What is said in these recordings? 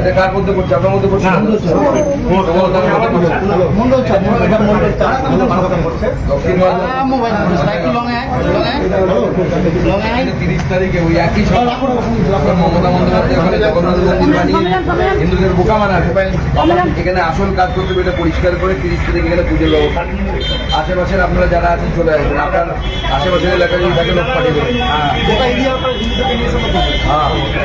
এটা কার মধ্যে পড়ছে? আপনার মধ্যে পড়ছে? তোমার মধ্যে পড়ছে? দক্ষিণ মালদা তিরিশ তারিখে ওই একই মমতা বন্দ্যোপাধ্যায় ওখানে জগন্নাথ মন্দির বানিয়ে হিন্দুদের বোকা বানাবে এখানে আসল কাজ করতে হবে এটা পরিষ্কার করে তিরিশ তারিখ এখানে পুজোর ব্যবস্থা আশেপাশের আপনারা যারা আছেন চলে আসবেন। আপনার আশেপাশের এলাকায় যদি থাকে লোক পাঠিয়ে দেবেন। হ্যাঁ।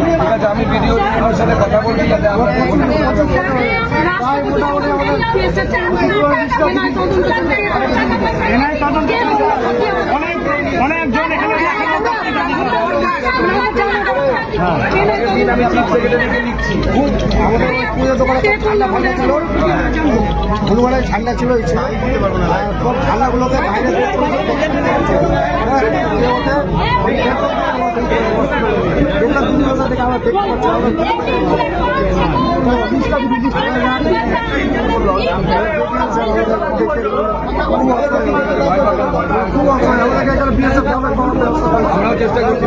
ঠিক আছে আমি ভিডিও সাথে কথা বলছি যাতে আমরা ওই পুজোর দোকানে সব ঠান্ডা ফান্ডা ছিল ফুলবাড়ায় ঠান্ডা ছিল সব ঠান্ডাগুলোকে বাইরে দেখলাম দুই বছর থেকে আমরা দেখতে পাচ্ছি আমরা চেষ্টা করছি